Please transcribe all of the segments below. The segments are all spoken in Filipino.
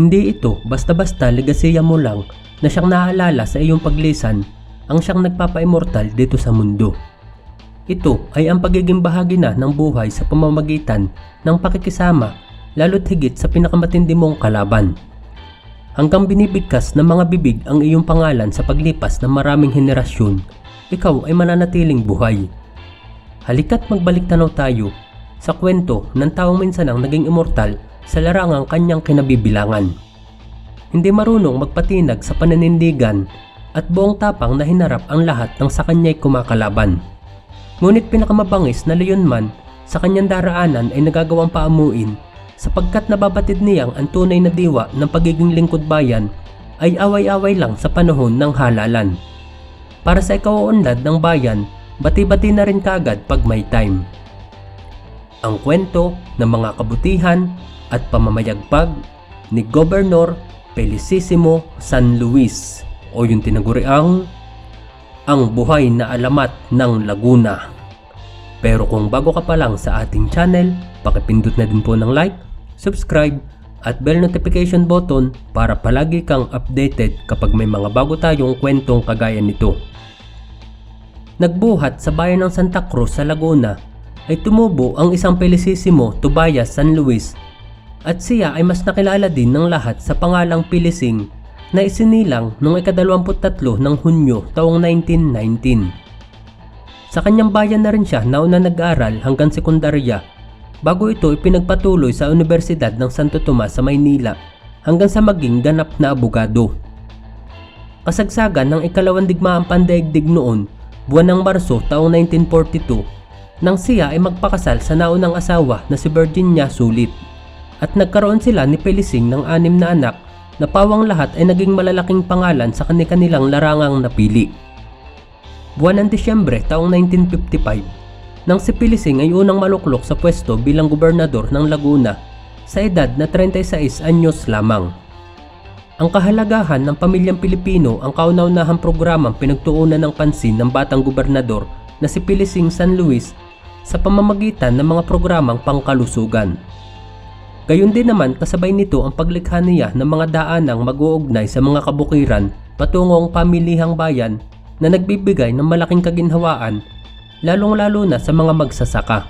Hindi ito basta-basta legasiya mo lang na siyang naaalala sa iyong paglisan ang siyang nagpapa-immortal dito sa mundo. Ito ay ang pagiging bahagi na ng buhay sa pamamagitan ng pakikisama lalo't higit sa pinakamatindi mong kalaban. Hanggang binibigkas ng mga bibig ang iyong pangalan sa paglipas ng maraming henerasyon, ikaw ay mananatiling buhay. Halika't magbalik tanaw tayo sa kwento ng taong minsanang naging immortal sa larangang kanyang kinabibilangan. Hindi marunong magpatinag sa pananindigan at buong tapang na hinarap ang lahat ng sa kanya'y kumakalaban. Ngunit pinakamabangis na leyon man sa kanyang daraanan ay nagagawang paamuin sapagkat nababatid niyang ang tunay na diwa ng pagiging lingkod bayan ay away-away lang sa panahon ng halalan. Para sa ikawaunlad ng bayan, bati-bati na rin kagad pag may time. Ang kwento ng mga kabutihan at pamamayagpag ni Gobernador Felicissimo San Luis o yung tinaguriang ang buhay na alamat ng Laguna. Pero kung bago ka pa lang sa ating channel, pakipindot na din po ng like, subscribe, at bell notification button para palagi kang updated kapag may mga bago tayong kwentong kagaya nito. Nagbuhat sa bayan ng Santa Cruz sa Laguna ay tumubo ang isang Felicissimo Tobias San Luis at siya ay mas nakilala din ng lahat sa pangalang Pilising na isinilang noong ikadalawamput-tatlo ng Hunyo taong 1919. Sa kanyang bayan na rin siya nauna nag-aral hanggang sekundarya bago ito ipinagpatuloy sa Universidad ng Santo Tomas sa Maynila hanggang sa maging ganap na abogado. Kasagsagan ng ikalawang digmaang pandaigdig noon, buwan ng Marso taong 1942, nang siya ay magpakasal sa naunang asawa na si Virginia Sulit at nagkaroon sila ni Pelising ng anim na anak na pawang lahat ay naging malalaking pangalan sa kanilang larangang napili. Buwan ng Disyembre taong 1955, nang si Pilising ay unang maluklok sa pwesto bilang gobernador ng Laguna sa edad na 36 anyos lamang. Ang kahalagahan ng pamilyang Pilipino ang kauna-unahang programang pinagtuunan ng pansin ng batang gobernador na si Pilising San Luis sa pamamagitan ng mga programang pangkalusugan. Gayon din naman kasabay nito ang paglikha niya ng mga daanang mag-uugnay sa mga kabukiran patungong pamilihang bayan na nagbibigay ng malaking kaginhawaan lalong-lalo na sa mga magsasaka.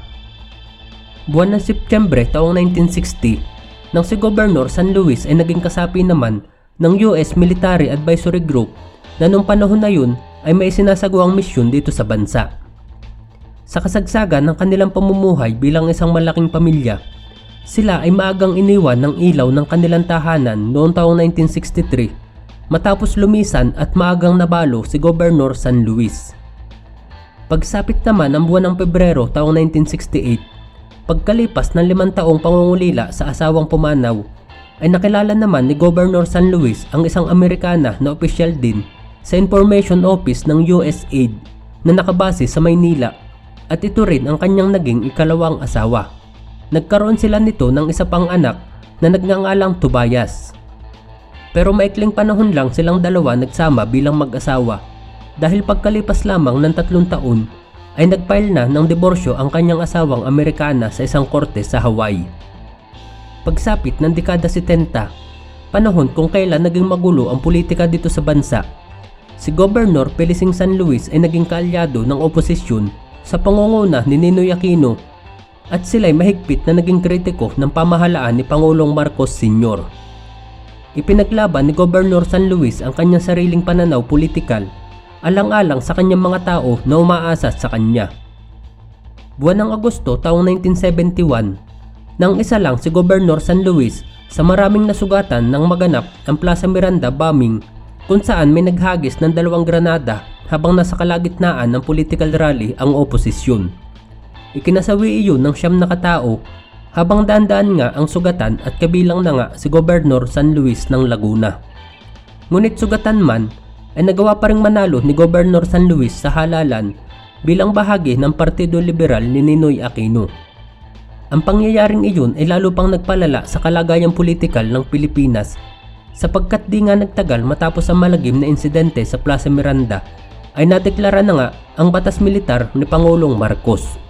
Buwan ng Setyembre taong 1960, nang si Governor San Luis ay naging kasapi naman ng US Military Advisory Group na nung panahon na yun ay may sinasagawang misyon dito sa bansa. Sa kasagsagan ng kanilang pamumuhay bilang isang malaking pamilya, sila ay maagang iniwan ng ilaw ng kanilang tahanan noong taong 1963 matapos lumisan at maagang nabalo si Governor San Luis. Pagsapit naman ng buwan ng Pebrero taong 1968, pagkalipas ng limang taong pangungulila sa asawang pumanaw, ay nakilala naman ni Governor San Luis ang isang Amerikana na opisyal din sa Information Office ng USAID na nakabase sa Maynila at ito rin ang kanyang naging ikalawang asawa. Nagkaroon sila nito ng isa pang anak na nagngangalang Tobias. Pero maikling panahon lang silang dalawa nagsama bilang mag-asawa dahil pagkalipas lamang ng tatlong taon ay nagfile na ng diborsyo ang kanyang asawang Amerikana sa isang korte sa Hawaii. Pagsapit ng dekada 70, panahon kung kailan naging magulo ang politika dito sa bansa, si Governor Pelising San Luis ay naging kaalyado ng oposisyon sa pangunguna ni Ninoy Aquino at sila'y mahigpit na naging kritiko ng pamahalaan ni Pangulong Marcos Sr. Ipinaglaban ni Governor San Luis ang kanyang sariling pananaw politikal alang-alang sa kanyang mga tao na umaasa sa kanya. Buwan ng Agosto taong 1971, nang isa lang si Governor San Luis sa maraming nasugatan ng maganap ang Plaza Miranda bombing kung saan may naghagis ng dalawang granada habang nasa kalagitnaan ng political rally ang oposisyon. Ikinasawi iyon ng siyam na katao habang daan-daan nga ang sugatan at kabilang na nga si Governor San Luis ng Laguna. Ngunit sugatan man ay nagawa pa ring manalo ni Governor San Luis sa halalan bilang bahagi ng Partido Liberal ni Ninoy Aquino. Ang pangyayaring iyon ay lalo pang nagpalala sa kalagayang politikal ng Pilipinas sapagkat di nga nagtagal matapos ang malagim na insidente sa Plaza Miranda ay nadeklara na nga ang batas militar ni Pangulong Marcos.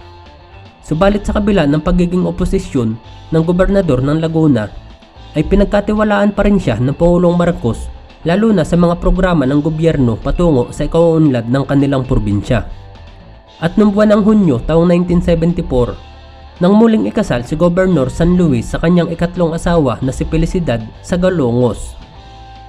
Subalit sa kabila ng pagiging oposisyon ng gobernador ng Laguna, ay pinagkatiwalaan pa rin siya ng Pangulong Marcos lalo na sa mga programa ng gobyerno patungo sa ikauunlad ng kanilang probinsya. At noong buwan ng Hunyo taong 1974, nang muling ikasal si Governor San Luis sa kanyang ikatlong asawa na si Felicidad sa Galongos.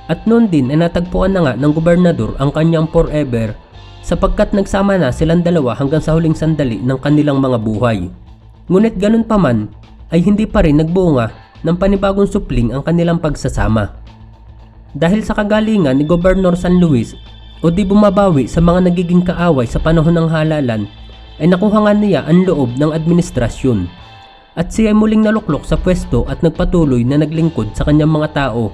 At noon din ay natagpuan na nga ng gobernador ang kanyang forever sapagkat nagsama na silang dalawa hanggang sa huling sandali ng kanilang mga buhay. Ngunit ganun pa man ay hindi pa rin nagbunga ng panibagong supling ang kanilang pagsasama. Dahil sa kagalingan ni Gobernador San Luis o di bumabawi sa mga nagiging kaaway sa panahon ng halalan ay nakuha nga niya ang loob ng administrasyon. At siya ay muling naluklok sa pwesto at nagpatuloy na naglingkod sa kanyang mga tao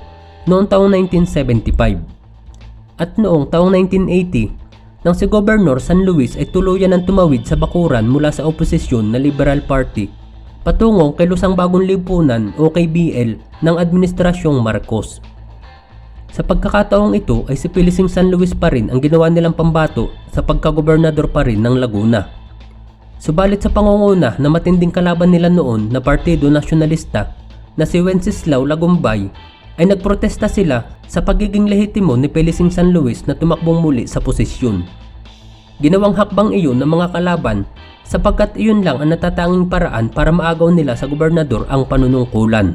noong taong 1975. At noong taong 1980, nang si Gobernador San Luis ay tuluyan ng tumawid sa bakuran mula sa oposisyon na Liberal Party patungong kay Lusang Bagong Lipunan o KBL ng Administrasyong Marcos. Sa pagkakataong ito ay si Pilising San Luis pa rin ang ginawa nilang pambato sa pagkagobernador pa rin ng Laguna. Subalit sa pangunguna na matinding kalaban nila noon na Partido Nasyonalista na si Wenceslao Lagumbay ay nagprotesta sila sa pagiging lehitimo ni Pilising San Luis na tumakbong muli sa posisyon. Ginawang hakbang iyon ng mga kalaban sapagkat iyon lang ang natatanging paraan para maagaw nila sa gobernador ang panunungkulan.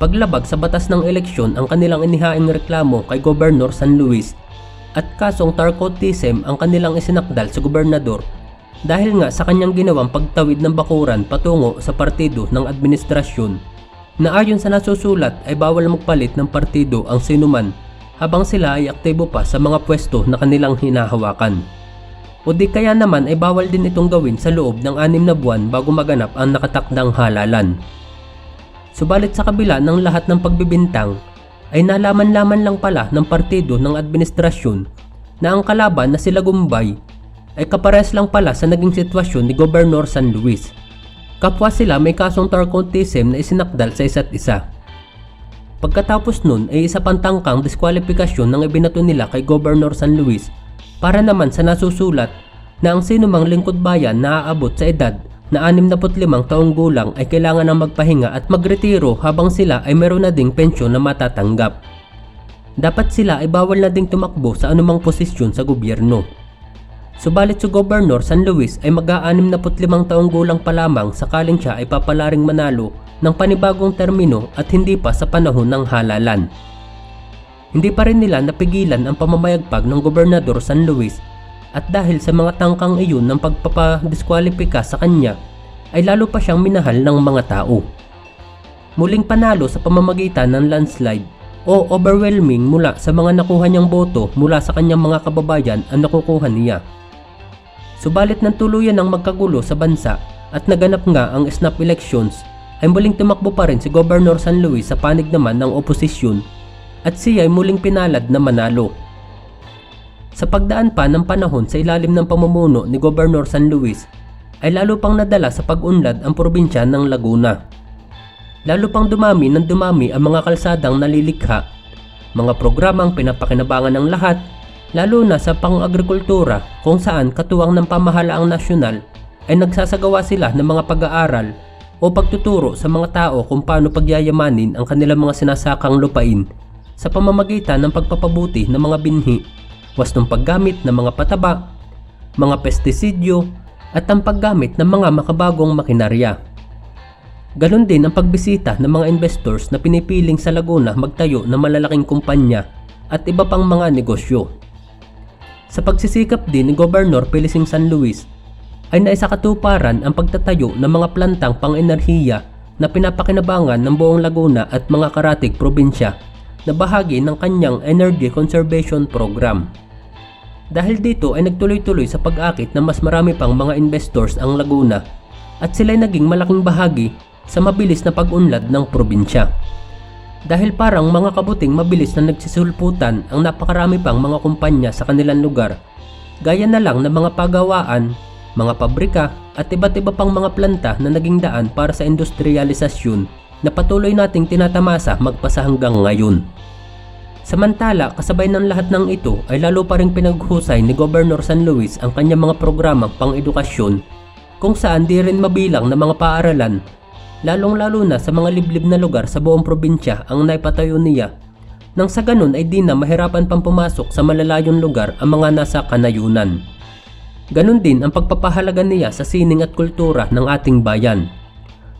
Paglabag sa batas ng eleksyon ang kanilang inihaing reklamo kay Gobernador San Luis at kasong Tarcotism ang kanilang isinakdal sa gobernador dahil nga sa kanyang ginawang pagtawid ng bakuran patungo sa partido ng administrasyon na ayon sa nasusulat ay bawal magpalit ng partido ang sinuman habang sila ay aktibo pa sa mga pwesto na kanilang hinahawakan. O di kaya naman ay bawal din itong gawin sa loob ng anim na buwan bago maganap ang nakatakdang halalan. Subalit sa kabila ng lahat ng pagbibintang, ay nalaman-laman lang pala ng partido ng administrasyon na ang kalaban na sila Gumbay ay kapares lang pala sa naging sitwasyon ni Gobernador San Luis. Kapwa sila may kasong tarcotism na isinakdal sa isa't isa. Pagkatapos nun ay isa pang tangkang diskwalifikasyon ng ibinato nila kay Gobernador San Luis para naman sa nasusulat na ang sinumang lingkod bayan na aabot sa edad na 65 taong gulang ay kailangan ng magpahinga at magretiro habang sila ay meron na ding pensyon na matatanggap. Dapat sila ay bawal na ding tumakbo sa anumang posisyon sa gobyerno. Subalit si Gobernador San Luis ay mag-65 taong gulang pa lamang sakaling siya ay papalaring manalo ng panibagong termino at hindi pa sa panahon ng halalan. Hindi pa rin nila napigilan ang pamamayagpag ng Gobernador San Luis at dahil sa mga tangkang iyon ng pagpapadiskwalipika sa kanya ay lalo pa siyang minahal ng mga tao. Muling panalo sa pamamagitan ng landslide o overwhelming mula sa mga nakuha niyang boto mula sa kanyang mga kababayan ang nakukuha niya. Subalit ng tuluyan ng magkagulo sa bansa at naganap nga ang snap elections ay muling tumakbo pa rin si Governor San Luis sa panig naman ng oposisyon at siya ay muling pinalad na manalo. Sa pagdaan pa ng panahon sa ilalim ng pamumuno ni Governor San Luis ay lalo pang nadala sa pag-unlad ang probinsya ng Laguna. Lalo pang dumami ng dumami ang mga kalsadang nalilikha, mga programang pinapakinabangan ng lahat lalo na sa pang-agrikultura kung saan katuwang ng pamahalaang nasyonal ay nagsasagawa sila ng mga pag-aaral o pagtuturo sa mga tao kung paano pagyayamanin ang kanilang mga sinasakang lupain sa pamamagitan ng pagpapabuti ng mga binhi, wastong paggamit ng mga pataba, mga pestisidyo at ang paggamit ng mga makabagong makinarya. Ganon din ang pagbisita ng mga investors na pinipiling sa Laguna magtayo ng malalaking kumpanya at iba pang mga negosyo. Sa pagsisikap din ni Gobernador Pilising San Luis ay naisakatuparan ang pagtatayo ng mga plantang pang-enerhiya na pinapakinabangan ng buong Laguna at mga karatig probinsya na bahagi ng kanyang Energy Conservation Program. Dahil dito ay nagtuloy-tuloy sa pag-akit ng mas marami pang mga investors ang Laguna at sila'y naging malaking bahagi sa mabilis na pag-unlad ng probinsya. Dahil parang mga kabuting mabilis na nagsisulputan ang napakarami pang mga kumpanya sa kanilang lugar, gaya na lang ng mga pagawaan, mga pabrika at iba't iba pang mga planta na naging daan para sa industrialisasyon na patuloy nating tinatamasa magpasa hanggang ngayon. Samantala, kasabay ng lahat ng ito ay lalo pa rin pinaghusay ni Governor San Luis ang kanyang mga programang pang-edukasyon kung saan di rin mabilang na mga paaralan lalong-lalo na sa mga liblib na lugar sa buong probinsya ang naipatayo niya. Nang sa ganun ay di na mahirapan pang pumasok sa malalayong lugar ang mga nasa kanayunan. Ganon din ang pagpapahalaga niya sa sining at kultura ng ating bayan.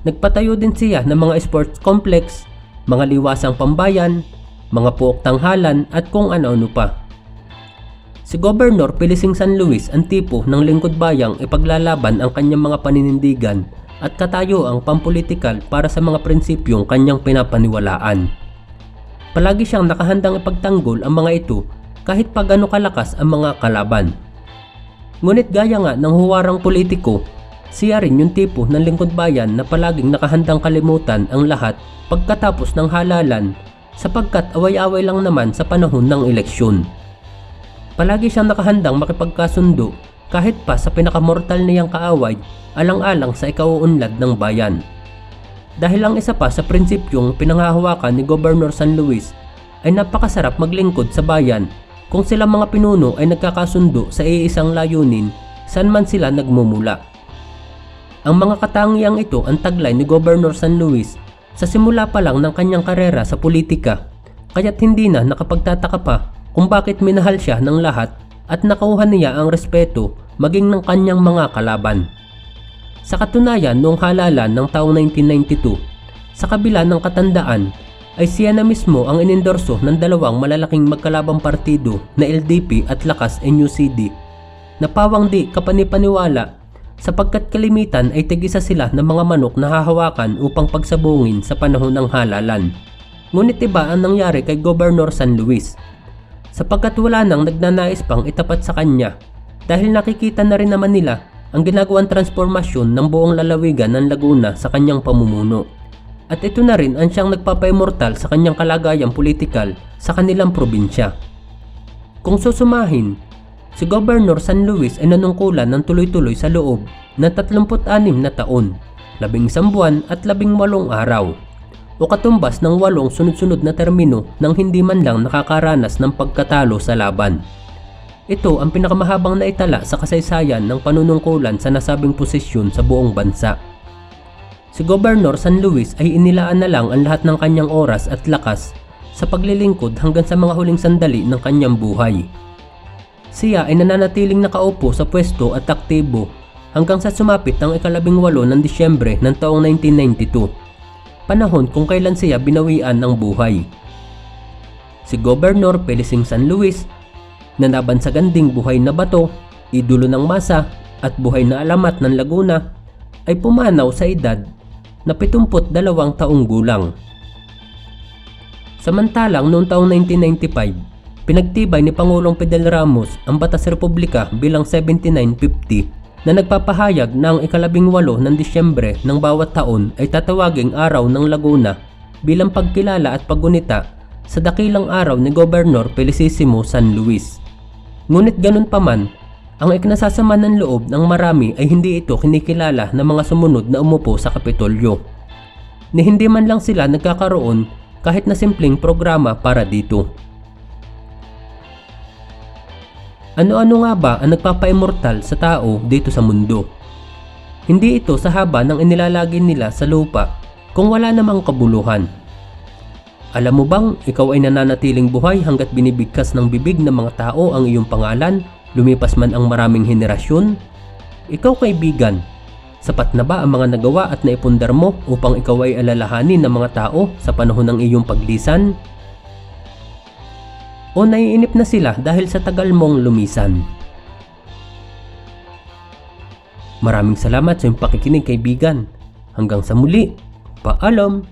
Nagpatayo din siya ng mga sports complex, mga liwasang pambayan, mga puok tanghalan at kung ano-ano pa. Si Governor Pilising San Luis ang tipo ng lingkod bayang ipaglalaban ang kanyang mga paninindigan at katayo ang pampolitikal para sa mga prinsipyong kanyang pinapaniwalaan. Palagi siyang nakahandang ipagtanggol ang mga ito kahit pa gano'ng kalakas ang mga kalaban. Ngunit gaya nga ng huwarang politiko, siya rin yung tipo ng lingkod bayan na palaging nakahandang kalimutan ang lahat pagkatapos ng halalan sapagkat away-away lang naman sa panahon ng eleksyon. Palagi siyang nakahandang makipagkasundo kahit pa sa pinakamortal niyang kaaway alang-alang sa ikauunlad ng bayan. Dahil ang isa pa sa prinsipyong pinanghahawakan ni Governor San Luis ay napakasarap maglingkod sa bayan kung sila mga pinuno ay nagkakasundo sa iisang layunin saan man sila nagmumula. Ang mga katangiang ito ang taglay ni Governor San Luis sa simula pa lang ng kanyang karera sa politika kaya't hindi na nakapagtataka pa kung bakit minahal siya ng lahat at nakuha niya ang respeto maging ng kanyang mga kalaban. Sa katunayan noong halalan ng taong 1992, sa kabila ng katandaan ay siya na mismo ang inendorso ng dalawang malalaking magkalabang partido na LDP at Lakas NUCD na pawang di kapanipaniwala sapagkat kalimitan ay tigisa sila ng mga manok na hahawakan upang pagsabungin sa panahon ng halalan. Ngunit iba ang nangyari kay Governor San Luis sapagkat wala nang nagnanais pang itapat sa kanya dahil nakikita na rin naman nila ang ginagawang transformasyon ng buong lalawigan ng Laguna sa kanyang pamumuno. At ito na rin ang siyang nagpapaimmortal sa kanyang kalagayang politikal sa kanilang probinsya. Kung susumahin, si Governor San Luis ay nanungkulan ng tuloy-tuloy sa loob ng 36 na taon, 11 buwan at 18 araw o katumbas ng walong sunod-sunod na termino nang hindi man lang nakakaranas ng pagkatalo sa laban. Ito ang pinakamahabang naitala sa kasaysayan ng panunungkulan sa nasabing posisyon sa buong bansa. Si Governor San Luis ay inilaan na lang ang lahat ng kanyang oras at lakas sa paglilingkod hanggang sa mga huling sandali ng kanyang buhay. Siya ay nananatiling nakaupo sa pwesto at aktibo hanggang sa sumapit ang ikalabing walo ng Disyembre ng taong 1992 panahon kung kailan siya binawian ng buhay. Si Governor Pelising San Luis na nabansaganding buhay na bato, idolo ng masa at buhay na alamat ng Laguna ay pumanaw sa edad na 72 taong gulang. Samantalang noong taong 1995, pinagtibay ni Pangulong Fidel Ramos ang Batas Republika bilang 7950 na nagpapahayag na ang ikalabing walo ng Disyembre ng bawat taon ay tatawaging Araw ng Laguna bilang pagkilala at paggunita sa dakilang araw ni Gobernador Felicissimo San Luis. Ngunit ganun pa man, ang ikinasasama ng loob ng marami ay hindi ito kinikilala ng mga sumunod na umupo sa Kapitolyo. Ni hindi man lang sila nagkakaroon kahit na simpleng programa para dito. Ano-ano nga ba ang nagpapa-immortal sa tao dito sa mundo? Hindi ito sa haba ng inilalagay nila sa lupa kung wala namang kabuluhan. Alam mo bang ikaw ay nananatiling buhay hanggat binibigkas ng bibig ng mga tao ang iyong pangalan, lumipas man ang maraming henerasyon? Ikaw kaibigan, sapat na ba ang mga nagawa at naipundar mo upang ikaw ay alalahanin ng mga tao sa panahon ng iyong paglisan? O naiinip na sila dahil sa tagal mong lumisan? Maraming salamat sa iyong pakikinig kaibigan. Hanggang sa muli, paalam!